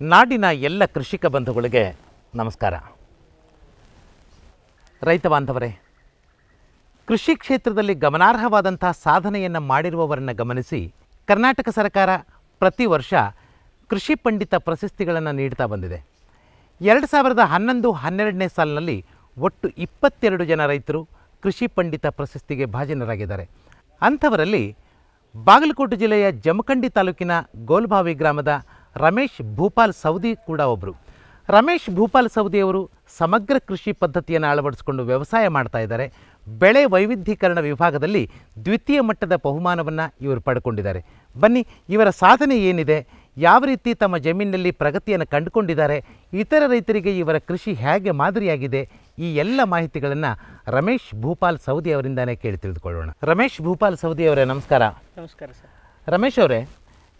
ನಾಡಿನ ಎಲ್ಲ ಕೃಷಿಕ ಬಂಧುಗಳಿಗೆ ನಮಸ್ಕಾರ. ರೈತ ಬಾಂಧವರೇ ಕೃಷಿ ಕ್ಷೇತ್ರದಲ್ಲಿ ಗಮನಾರ್ಹವಾದಂಥ ಸಾಧನೆಯನ್ನು ಮಾಡಿರುವವರನ್ನು ಗಮನಿಸಿ ಕರ್ನಾಟಕ ಸರ್ಕಾರ ಪ್ರತಿ ವರ್ಷ ಕೃಷಿ ಪಂಡಿತ ಪ್ರಶಸ್ತಿಗಳನ್ನು ನೀಡ್ತಾ ಬಂದಿದೆ. ಎರಡು ಸಾವಿರದ ಹನ್ನೊಂದು ಹನ್ನೆರಡನೇ ಸಾಲಿನಲ್ಲಿ ಒಟ್ಟು ಇಪ್ಪತ್ತೆರಡು ಜನ ರೈತರು ಕೃಷಿ ಪಂಡಿತ ಪ್ರಶಸ್ತಿಗೆ ಭಾಜನರಾಗಿದ್ದಾರೆ. ಅಂಥವರಲ್ಲಿ ಬಾಗಲಕೋಟೆ ಜಿಲ್ಲೆಯ ಜಮಖಂಡಿ ತಾಲೂಕಿನ ಗೋಲ್ಬಾವಿ ಗ್ರಾಮದ ರಮೇಶ್ ಭೂಪಾಲ್ ಸೌದಿ ಕೂಡ ಒಬ್ಬರು ರಮೇಶ್ ಭೂಪಾಲ್ ಸೌದಿಯವರು ಸಮಗ್ರ ಕೃಷಿ ಪದ್ಧತಿಯನ್ನು ಅಳವಡಿಸಿಕೊಂಡು ವ್ಯವಸಾಯ ಮಾಡ್ತಾ ಇದ್ದಾರೆ. ಬೆಳೆ ವೈವಿಧ್ಯೀಕರಣ ವಿಭಾಗದಲ್ಲಿ ದ್ವಿತೀಯ ಮಟ್ಟದ ಬಹುಮಾನವನ್ನು ಇವರು ಪಡ್ಕೊಂಡಿದ್ದಾರೆ. ಬನ್ನಿ ಇವರ ಸಾಧನೆ ಏನಿದೆ? ಯಾವ ರೀತಿ ತಮ್ಮ ಜಮೀನಿನಲ್ಲಿ ಪ್ರಗತಿಯನ್ನು ಕಂಡುಕೊಂಡಿದ್ದಾರೆ? ಇತರ ರೈತರಿಗೆ ಇವರ ಕೃಷಿ ಹೇಗೆ ಮಾದರಿಯಾಗಿದೆ? ಈ ಎಲ್ಲ ಮಾಹಿತಿಗಳನ್ನು ರಮೇಶ್ ಭೂಪಾಲ್ ಸೌದಿ ಅವರಿಂದಾನೇ ಕೇಳಿ ತಿಳಿದುಕೊಳ್ಳೋಣ. ರಮೇಶ್ ಭೂಪಾಲ್ ಸೌದಿ ಅವರೇ ನಮಸ್ಕಾರ. ನಮಸ್ಕಾರ ಸರ್. ರಮೇಶ್ ಅವರೇ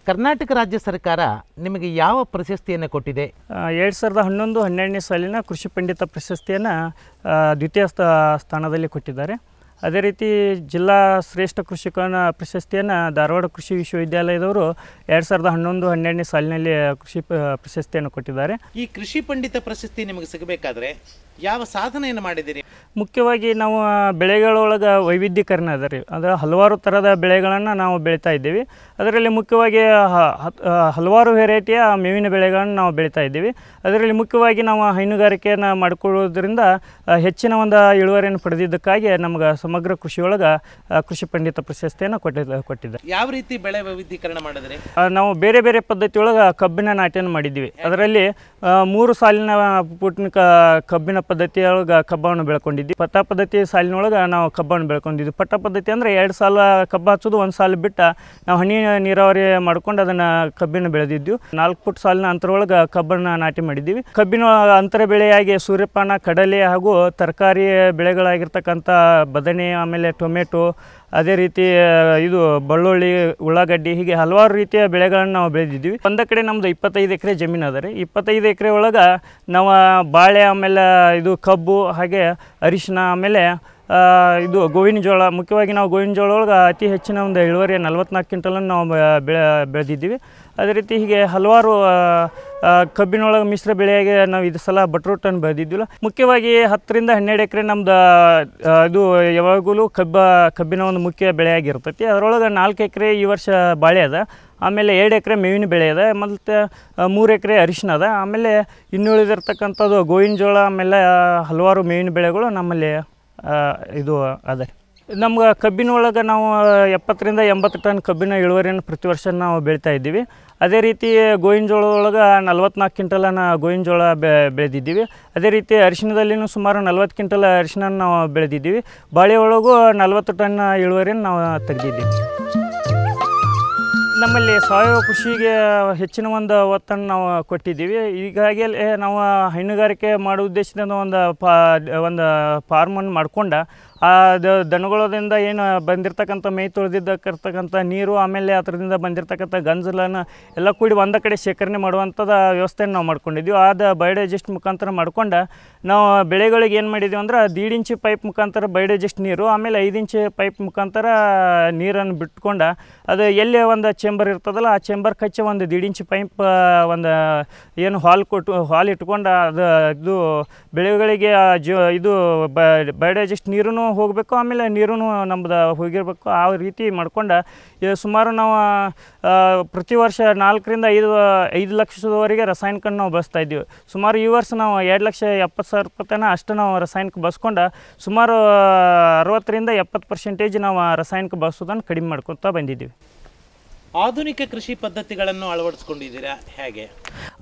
ಕರ್ನಾಟಕ ರಾಜ್ಯ ಸರ್ಕಾರ ನಿಮಗೆ ಯಾವ ಪ್ರಶಸ್ತಿಯನ್ನು ಕೊಟ್ಟಿದೆ? ಎರಡು ಸಾವಿರದ ಹನ್ನೊಂದು ಹನ್ನೆರಡನೇ ಸಾಲಿನ ಕೃಷಿ ಪಂಡಿತ ಪ್ರಶಸ್ತಿಯನ್ನು ದ್ವಿತೀಯ ಸ್ಥಾ, ಸ್ಥಾನದಲ್ಲಿ ಕೊಟ್ಟಿದ್ದಾರೆ. ಅದೇ ರೀತಿ ಜಿಲ್ಲಾ ಶ್ರೇಷ್ಠ ಕೃಷಿಕನ ಪ್ರಶಸ್ತಿಯನ್ನು ಧಾರವಾಡ ಕೃಷಿ ವಿಶ್ವವಿದ್ಯಾಲಯದವರು ಎರಡು ಸಾವಿರದ ಹನ್ನೊಂದು ಹನ್ನೆರಡನೇ ಸಾಲಿನಲ್ಲಿ ಕೃಷಿ ಪ್ರಶಸ್ತಿಯನ್ನು ಕೊಟ್ಟಿದ್ದಾರೆ. ಈ ಕೃಷಿ ಪಂಡಿತ ಪ್ರಶಸ್ತಿ ನಿಮಗೆ ಸಿಗಬೇಕಾದ್ರೆ ಯಾವ ಸಾಧನೆಯನ್ನು ಮಾಡಿದ್ದೀರಿ? ಮುಖ್ಯವಾಗಿ ನಾವು ಬೆಳೆಗಳೊಳಗೆ ವೈವಿಧ್ಯೀಕರಣ ಅದ ರೀ. ಅಂದರೆ ಹಲವಾರು ಥರದ ಬೆಳೆಗಳನ್ನು ನಾವು ಬೆಳೀತಾ ಇದ್ದೀವಿ. ಅದರಲ್ಲಿ ಮುಖ್ಯವಾಗಿ ಹಲವಾರು ವೆರೈಟಿಯ ಮೇವಿನ ಬೆಳೆಗಳನ್ನು ನಾವು ಬೆಳೀತಾ ಇದ್ದೀವಿ. ಅದರಲ್ಲಿ ಮುಖ್ಯವಾಗಿ ನಾವು ಹೈನುಗಾರಿಕೆಯನ್ನು ಮಾಡಿಕೊಳ್ಳೋದ್ರಿಂದ ಹೆಚ್ಚಿನ ಒಂದು ಇಳುವರಿಯನ್ನು ಪಡೆದಿದ್ದಕ್ಕಾಗಿ ನಮ್ಗೆ ಸಮಗ್ರ ಕೃಷಿಯೊಳಗೆ ಕೃಷಿ ಪಂಡಿತ ಪ್ರಶಸ್ತಿಯನ್ನು ಕೊಟ್ಟಿದ್ದ ಕೊಟ್ಟಿದ್ದಾರೆ ಯಾವ ರೀತಿ ಬೆಳೆ ವೈವಿಧ್ಯೀಕರಣ ಮಾಡಿದ್ರಿ? ನಾವು ಬೇರೆ ಬೇರೆ ಪದ್ಧತಿಯೊಳಗೆ ಕಬ್ಬಿನ ನಾಟಿಯನ್ನು ಮಾಡಿದ್ದೀವಿ. ಅದರಲ್ಲಿ ಮೂರು ಸಾಲಿನ ಪುಟ್ನ ಕ ಕಬ್ಬಿನ ಪದ್ಧತಿಯೊಳಗೆ ಕಬ್ಬವನ್ನು ಬೆಳ್ಕೊಂಡಿದ್ವಿ. ಪಟ್ಟ ಪದ್ಧತಿ ಸಾಲಿನೊಳಗೆ ನಾವು ಕಬ್ಬನ್ನು ಬೆಳ್ಕೊಂಡಿದ್ವಿ. ಪಟ್ಟ ಪದ್ಧತಿ ಅಂದರೆ ಎರಡು ಸಾಲ ಕಬ್ಬು ಹಚ್ಚೋದು ಒಂದು ಸಾಲ ಬಿಟ್ಟ ನಾವು ಹನಿ ನೀರಾವರಿ ಮಾಡ್ಕೊಂಡು ಅದನ್ನು ಕಬ್ಬಿನ ಬೆಳೆದಿದ್ವಿ. ನಾಲ್ಕು ಫುಟ್ ಸಾಲಿನ ಅಂತರೊಳಗೆ ಕಬ್ಬನ್ನು ನಾಟಿ ಮಾಡಿದ್ದೀವಿ. ಕಬ್ಬಿನ ಅಂತರ ಬೆಳೆಯಾಗಿ ಸೂರ್ಯಪಾನ ಕಡಲೆ ಹಾಗೂ ತರಕಾರಿ ಬೆಳೆಗಳಾಗಿರ್ತಕ್ಕಂಥ ಬದನೆ ಆಮೇಲೆ ಟೊಮೆಟೊ, ಅದೇ ರೀತಿ ಇದು ಬೆಳ್ಳುಳ್ಳಿ, ಉಳ್ಳಾಗಡ್ಡಿ, ಹೀಗೆ ಹಲವಾರು ರೀತಿಯ ಬೆಳೆಗಳನ್ನು ನಾವು ಬೆಳೆದಿದ್ದೀವಿ. ಒಂದು ಕಡೆ ನಮ್ಮದು ಇಪ್ಪತ್ತೈದು ಎಕರೆ ಜಮೀನು ಅದ ರೀ. ಇಪ್ಪತ್ತೈದು ಎಕರೆ ಒಳಗೆ ನಾವು ಬಾಳೆ, ಆಮೇಲೆ ಇದು ಕಬ್ಬು, ಹಾಗೆ ಅರಿಶಿನ, ಆಮೇಲೆ ಇದು ಗೋವಿನ ಜೋಳ, ಮುಖ್ಯವಾಗಿ ನಾವು ಗೋವಿನ ಜೋಳ ಒಳಗೆ ಅತಿ ಹೆಚ್ಚಿನ ಒಂದು ಇಳುವರಿ ನಲ್ವತ್ನಾಲ್ಕು ಕ್ವಿಂಟಲನ್ನು ನಾವು ಬೆಳೆ, ಬೆಳೆದಿದ್ದೀವಿ. ಅದೇ ರೀತಿ ಹೀಗೆ ಹಲವಾರು ಕಬ್ಬಿನೊಳಗೆ ಮಿಶ್ರ ಬೆಳೆಯಾಗಿ ನಾವು ಇದು ಸಲ ಬಟ್ರೂಟನ್ನು ಬೆಳೆದಿದ್ದಿಲ್ಲ. ಮುಖ್ಯವಾಗಿ ಹತ್ತರಿಂದ ಹನ್ನೆರಡು ಎಕರೆ ನಮ್ದು ಇದು ಯಾವಾಗಲೂ ಕಬ್ಬ, ಕಬ್ಬಿನ ಒಂದು ಮುಖ್ಯ ಬೆಳೆಯಾಗಿರ್ತೈತಿ. ಅದರೊಳಗೆ ನಾಲ್ಕು ಎಕರೆ ಈ ವರ್ಷ ಬಾಳೆ ಅದ. ಆಮೇಲೆ ಎರಡು ಎಕರೆ ಮೇವಿನ ಬೆಳೆ ಅದ. ಮತ್ತು ಮೂರು ಎಕರೆ ಅರಿಶಿನ ಅದ. ಆಮೇಲೆ ಇನ್ನುಳಿದಿರ್ತಕ್ಕಂಥದ್ದು ಗೋವಿನ ಜೋಳ, ಆಮೇಲೆ ಹಲವಾರು ಮೇವಿನ ಬೆಳೆಗಳು ನಮ್ಮಲ್ಲಿ ಇದು ಅದ ನಮ್ಗೆ ಕಬ್ಬಿನೊಳಗೆ ನಾವು ಎಪ್ಪತ್ತರಿಂದ ಎಂಬತ್ತು ಟನ್ ಕಬ್ಬಿನ ಇಳುವರಿಯನ್ನು ಪ್ರತಿ ವರ್ಷ ನಾವು ಬೆಳೀತಾ ಇದ್ದೀವಿ. ಅದೇ ರೀತಿ ಗೋವಿನ ಜೋಳ ಒಳಗೆ ನಲ್ವತ್ನಾಲ್ಕು ಕ್ವಿಂಟಲನ್ನು ಗೋವಿನ ಜೋಳ ಬೆಳೆದಿದ್ದೀವಿ. ಅದೇ ರೀತಿ ಅರಿಶಿನದಲ್ಲಿನೂ ಸುಮಾರು ನಲ್ವತ್ತು ಕ್ವಿಂಟಲ್ ಅರಿಶಿನ ನಾವು ಬೆಳೆದಿದ್ದೀವಿ. ಬಾಳೆ ಒಳಗೂ ನಲ್ವತ್ತು ಟನ್ ಇಳುವರಿಯನ್ನು ನಾವು ತೆಗೆದಿದ್ದೀವಿ. ನಮ್ಮಲ್ಲಿ ಸಾವಯವ ಕೃಷಿಗೆ ಹೆಚ್ಚಿನ ಒಂದು ಒತ್ತನ್ನು ನಾವು ಕೊಟ್ಟಿದ್ದೀವಿ. ಹೀಗಾಗಿ ನಾವು ಹೈನುಗಾರಿಕೆ ಮಾಡೋ ಉದ್ದೇಶದಿಂದ ಒಂದು ಪಾ, ಒಂದು ಫಾರ್ಮನ್ನು ಮಾಡ್ಕೊಂಡು ಆ, ದ- ದನಗಳದಿಂದ ಏನು ಬಂದಿರತಕ್ಕಂಥ ಮೈ ತೊಳೆದಿದ್ದಕ್ಕಿರ್ತಕ್ಕಂಥ ನೀರು, ಆಮೇಲೆ ಅದರಿಂದ ಬಂದಿರತಕ್ಕಂಥ ಗಂಜಲನ್ನು ಎಲ್ಲ ಕೂಡಿ ಒಂದೇ ಕಡೆ ಶೇಖರಣೆ ಮಾಡುವಂಥದ್ದು ವ್ಯವಸ್ಥೆಯನ್ನು ನಾವು ಮಾಡ್ಕೊಂಡಿದ್ದೀವಿ. ಆದ ಬಯೋಡೈಜೆಸ್ಟ್ ಮುಖಾಂತರ ಮಾಡ್ಕೊಂಡು ನಾವು ಬೆಳೆಗಳಿಗೆ ಏನು ಮಾಡಿದ್ದೀವಿ ಅಂದ್ರೆ ದೀಡ್ ಇಂಚು ಪೈಪ್ ಮುಖಾಂತರ ಬಯೋಡೈಜೆಸ್ಟ್ ನೀರು, ಆಮೇಲೆ ಐದು ಇಂಚು ಪೈಪ್ ಮುಖಾಂತರ ನೀರನ್ನು ಬಿಟ್ಕೊಂಡು ಅದು ಎಲ್ಲಿ ಒಂದು ಚೇಂಬರ್ ಇರ್ತದಲ್ಲ ಆ ಚೇಂಬರ್ ಕಚ್ಚಿ ಒಂದು ಇಂಚು ಪೈಪ್ ಒಂದು ಏನು ಹಾಲ್ ಕೊಟ್ಟು, ಹಾಲ್ ಇಟ್ಕೊಂಡು ಅದು ಇದು ಬೆಳೆಗಳಿಗೆ ಜೋ ಇದು ಬಯೋಡೈಜೆಸ್ಟ್ ನೀರೂ ಹೋಗಬೇಕು, ಆಮೇಲೆ ನೀರೂ ನಮ್ದು ಹೋಗಿರಬೇಕು. ಆ ರೀತಿ ಮಾಡ್ಕೊಂಡು ಸುಮಾರು ನಾವು ಪ್ರತಿ ವರ್ಷ ನಾಲ್ಕರಿಂದ ಐದು ಐದು ಲಕ್ಷದವರೆಗೆ ರಾಸಾಯನಿಕನ ನಾವು ಬಳಸ್ತಾ ಇದ್ದೀವಿ. ಸುಮಾರು ಈ ವರ್ಷ ನಾವು ಎರಡು ಲಕ್ಷ ಎಪ್ಪತ್ತು ಸಾವಿರ ರೂಪಾಯಿ ತನಕ ಅಷ್ಟು ನಾವು ರಾಸಾಯನಿಕ ಬಳಸ್ಕೊಂಡು, ಸುಮಾರು, ಅರವತ್ತರಿಂದ ಎಪ್ಪತ್ತು ಪರ್ಸೆಂಟೇಜ್ ನಾವು ರಾಸಾಯನಿಕ ಬಳಸೋದನ್ನು ಕಡಿಮೆ ಮಾಡ್ಕೊತಾ ಬಂದಿದ್ದೀವಿ. ಆಧುನಿಕ ಕೃಷಿ ಪದ್ಧತಿಗಳನ್ನು ಅಳವಡಿಸ್ಕೊಂಡಿದ್ದೀರಾ? ಹೇಗೆ?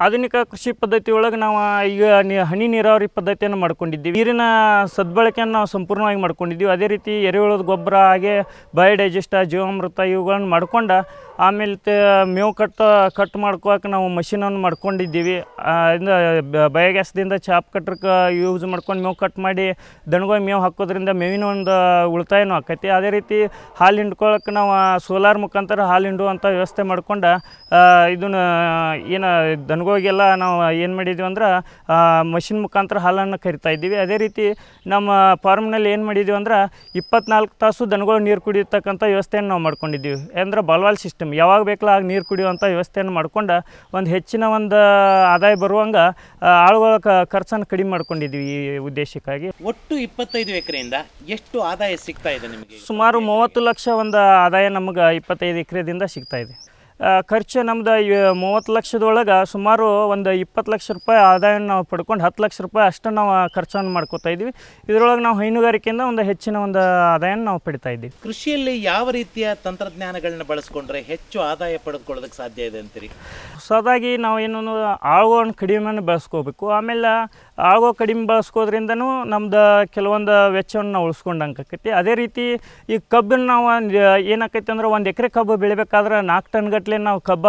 ಆಧುನಿಕ ಕೃಷಿ ಪದ್ಧತಿ ಒಳಗೆ ನಾವು ಈಗ ಹನಿ ನೀರಾವರಿ ಪದ್ಧತಿಯನ್ನು ಮಾಡ್ಕೊಂಡಿದ್ದೀವಿ. ನೀರಿನ ಸದ್ಬಳಕೆಯನ್ನು ನಾವು ಸಂಪೂರ್ಣವಾಗಿ ಮಾಡ್ಕೊಂಡಿದ್ದೀವಿ. ಅದೇ ರೀತಿ ಎರೆಹುಳದ ಗೊಬ್ಬರ ಹಾಗೆ ಬಯೋಡೈಜೆಸ್ಟ, ಜೀವಾಮೃತ ಇವುಗಳನ್ನು ಮಾಡ್ಕೊಂಡು ಆಮೇಲೆ ತ ಮೇವು ಕಟ್ ಕಟ್ ಮಾಡ್ಕೋಕೆ ನಾವು ಮಷಿನನ್ನು ಮಾಡ್ಕೊಂಡಿದ್ದೀವಿ. ಬಯೋಗ್ಯಾಸ್ದಿಂದ ಚಾಪ್ ಕಟ್ರಕ್ಕೆ ಯೂಸ್ ಮಾಡ್ಕೊಂಡು ಮೇವು ಕಟ್ ಮಾಡಿ ದನಗಳ ಮೇವು ಹಾಕೋದ್ರಿಂದ ಮೇವಿನ ಒಂದು ಉಳಿತಾಯನೂ ಆಕೈತಿ. ಅದೇ ರೀತಿ ಹಾಲು ಹಿಂಡ್ಕೊಳಕ್ಕೆ ನಾವು ಸೋಲಾರ್ ಮುಖಾಂತರ ಹಾಲು ಹಿಂಡುವಂಥ ವ್ಯವಸ್ಥೆ ಮಾಡ್ಕೊಂಡು ಇದನ್ನು ಏನು ದನಗೋಗೆಲ್ಲ ನಾವು ಏನು ಮಾಡಿದ್ವಿ ಅಂದ್ರೆ ಮಷಿನ್ ಮುಖಾಂತರ ಹಾಲನ್ನು ಕರಿತಾ ಇದ್ದೀವಿ. ಅದೇ ರೀತಿ ನಮ್ಮ ಫಾರ್ಮ್ನಲ್ಲಿ ಏನು ಮಾಡಿದ್ದೀವಿ ಅಂದ್ರೆ ಇಪ್ಪತ್ನಾಲ್ಕು ತಾಸು ದನಗಳು ನೀರು ಕುಡಿಯತಕ್ಕಂಥ ವ್ಯವಸ್ಥೆಯನ್ನು ನಾವು ಮಾಡ್ಕೊಂಡಿದ್ದೀವಿ. ಅಂದ್ರೆ ಬಲ್ವಾಲ್ ಸಿಸ್ಟಮ್ ಯಾವಾಗ ಬೇಕಲ್ಲ ಆಗ ನೀರು ಕುಡಿಯುವಂಥ ವ್ಯವಸ್ಥೆಯನ್ನು ಮಾಡ್ಕೊಂಡು ಒಂದು ಹೆಚ್ಚಿನ ಒಂದು ಆದಾಯ ಬರುವಂಗೆ ಆಳುಗಳ ಖರ್ಚನ್ನು ಕಡಿಮೆ ಮಾಡ್ಕೊಂಡಿದ್ದೀವಿ ಈ ಉದ್ದೇಶಕ್ಕಾಗಿ. ಒಟ್ಟು ಇಪ್ಪತ್ತೈದು ಎಕರೆಯಿಂದ ಎಷ್ಟು ಆದಾಯ ಸಿಗ್ತಾ ಇದೆ ನಿಮಗೆ? ಸುಮಾರು ಮೂವತ್ತು ಲಕ್ಷ ಒಂದು ಆದಾಯ ನಮಗೆ ಇಪ್ಪತ್ತೈದು ಎಕರೆದಿಂದ ಸಿಗ್ತಾ ಇದೆ. ಆ, ಖರ್ಚು ನಮ್ದು ಮೂವತ್ತು ಲಕ್ಷದೊಳಗೆ ಸುಮಾರು ಒಂದು ಇಪ್ಪತ್ತು ಲಕ್ಷ ರೂಪಾಯಿ ಆದಾಯ ನಾವು ಪಡ್ಕೊಂಡು ಹತ್ತು ಲಕ್ಷ ರೂಪಾಯಿ ಅಷ್ಟು ನಾವು ಖರ್ಚನ್ನು ಮಾಡ್ಕೋತಾ ಇದ್ವಿ ಇದರೊಳಗೆ ನಾವು ಹೈನುಗಾರಿಕೆಯಿಂದ ಒಂದು ಹೆಚ್ಚಿನ ಒಂದು ಆದಾಯನ ನಾವು ಪಡಿತಾ ಇದ್ದೀವಿ. ಕೃಷಿಯಲ್ಲಿ ಯಾವ ರೀತಿಯ ತಂತ್ರಜ್ಞಾನಗಳನ್ನ ಬಳಸ್ಕೊಂಡ್ರೆ ಹೆಚ್ಚು ಆದಾಯ ಪಡೆದುಕೊಳ್ಳೋದಕ್ಕೆ ಸಾಧ್ಯ ಇದೆ ಅಂತೀರಿ? ಹೊಸದಾಗಿ ನಾವು ಏನು ಆಳುಗಳನ್ನು ಕಡಿಮೆಯನ್ನು ಬಳಸ್ಕೋಬೇಕು. ಆಮೇಲೆ ಆಗೋ ಕಡಿಮೆ ಬಳಸ್ಕೋದ್ರಿಂದನೂ ನಮ್ದು ಕೆಲವೊಂದು ವೆಚ್ಚವನ್ನು ನಾವು ಉಳಿಸ್ಕೊಂಡಂಗೆ ಆಕೈತಿ. ಅದೇ ರೀತಿ ಈ ಕಬ್ಬನ್ನು ನಾವು ಏನಾಕೈತಿ ಅಂದ್ರೆ ಒಂದು ಎಕರೆ ಕಬ್ಬು ಬೆಳಿಬೇಕಾದ್ರೆ ನಾಲ್ಕು ಟನ್ ಗಟ್ಟಲೆ ನಾವು ಕಬ್ಬ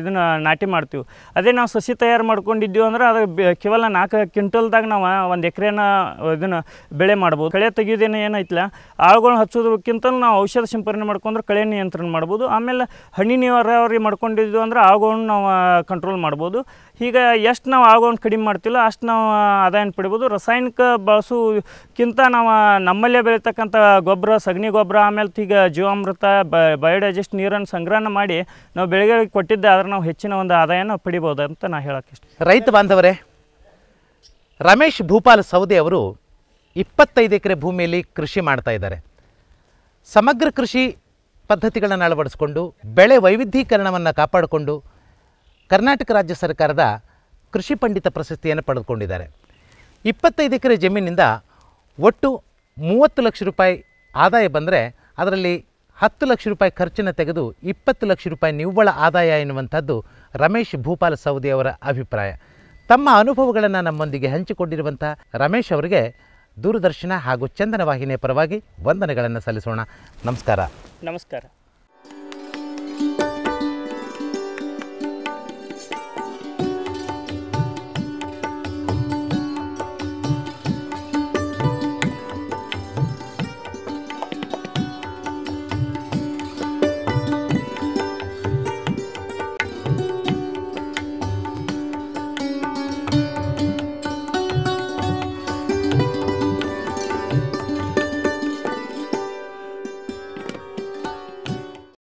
ಇದನ್ನು ನಾಟಿ ಮಾಡ್ತೀವಿ. ಅದೇ ನಾವು ಸಸಿ ತಯಾರು ಮಾಡ್ಕೊಂಡಿದ್ದೀವಿ ಅಂದ್ರೆ ಅದು ಕೇವಲ ನಾಲ್ಕು ಕ್ವಿಂಟಲ್ದಾಗ ನಾವು ಒಂದು ಎಕರೆನ ಇದನ್ನು ಬೆಳೆ ಮಾಡ್ಬೋದು. ಕಳೆ ತೆಗಿಯೋದೇನು ಏನೈತಿಲ್ಲ ಆಳುಗಳನ್ನ ಹಚ್ಚೋದಕ್ಕಿಂತ ನಾವು ಔಷಧ ಸಿಂಪರಣೆ ಮಾಡ್ಕೊಂಡ್ರೆ ಕಳೆ ನಿಯಂತ್ರಣ ಮಾಡ್ಬೋದು. ಆಮೇಲೆ ಹನಿ ನೀರಾವರಿ ಮಾಡ್ಕೊಂಡಿದ್ವಿ ಅಂದ್ರೆ ಆಳುಗಳನ್ನ ನಾವು ಕಂಟ್ರೋಲ್ ಮಾಡ್ಬೋದು. ಈಗ ಎಷ್ಟು ನಾವು ಆಳುಗಳನ್ನ ಕಡಿಮೆ ಮಾಡ್ತಿಲ್ಲ ಅಷ್ಟು ನಾವು ಆದಾಯನ ಪಡಿಬೋದು. ರಾಸಾಯನಿಕ ಬಳಸೋಕ್ಕಿಂತ ನಾವು ನಮ್ಮಲ್ಲೇ ಬೆಳೀತಕ್ಕಂಥ ಗೊಬ್ಬರ, ಸಗಣಿ ಗೊಬ್ಬರ, ಆಮೇಲೆ ಈಗ ಜೀವಾಮೃತ ಬಯೋಡೈಜೆಸ್ಟ್ ನೀರನ್ನು ಸಂಗ್ರಹಣ ಮಾಡಿ ನಾವು ಬೆಳೆಗಳಿಗೆ ಕೊಟ್ಟಿದ್ದೆ ಆದರೆ ನಾವು ಹೆಚ್ಚಿನ ಒಂದು ಆದಾಯನ ಪಡಿಬೋದು ಅಂತ ನಾ ಹೇಳೋಕೆ ಇಷ್ಟ ರೈತ ಬಾಂಧವರೇ, ರಮೇಶ್ ಭೂಪಾಲ್ ಸೌದೆ ಅವರು ಇಪ್ಪತ್ತೈದು ಎಕರೆ ಭೂಮಿಯಲ್ಲಿ ಕೃಷಿ ಮಾಡ್ತಾ ಇದ್ದಾರೆ. ಸಮಗ್ರ ಕೃಷಿ ಪದ್ಧತಿಗಳನ್ನು ಅಳವಡಿಸಿಕೊಂಡು, ಬೆಳೆ ವೈವಿಧ್ಯೀಕರಣವನ್ನು ಕಾಪಾಡಿಕೊಂಡು ಕರ್ನಾಟಕ ರಾಜ್ಯ ಸರ್ಕಾರದ ಕೃಷಿ ಪಂಡಿತ ಪ್ರಶಸ್ತಿಯನ್ನು ಪಡೆದುಕೊಂಡಿದ್ದಾರೆ. ಇಪ್ಪತ್ತೈದು ಎಕರೆ ಜಮೀನಿಂದ ಒಟ್ಟು ಮೂವತ್ತು ಲಕ್ಷ ರೂಪಾಯಿ ಆದಾಯ ಬಂದರೆ ಅದರಲ್ಲಿ ಹತ್ತು ಲಕ್ಷ ರೂಪಾಯಿ ಖರ್ಚನ್ನು ತೆಗೆದು ಇಪ್ಪತ್ತು ಲಕ್ಷ ರೂಪಾಯಿ ನಿವ್ವಳ ಆದಾಯ ಎನ್ನುವಂಥದ್ದು ರಮೇಶ್ ಭೂಪಾಲ ಸೌದಿ ಅವರ ಅಭಿಪ್ರಾಯ. ತಮ್ಮ ಅನುಭವಗಳನ್ನು ನಮ್ಮೊಂದಿಗೆ ಹಂಚಿಕೊಂಡಿರುವಂಥ ರಮೇಶ್ ಅವರಿಗೆ ದೂರದರ್ಶನ ಹಾಗೂ ಚಂದನ ವಾಹಿನಿಯ ಪರವಾಗಿ ವಂದನೆಗಳನ್ನು ಸಲ್ಲಿಸೋಣ. ನಮಸ್ಕಾರ. ನಮಸ್ಕಾರ.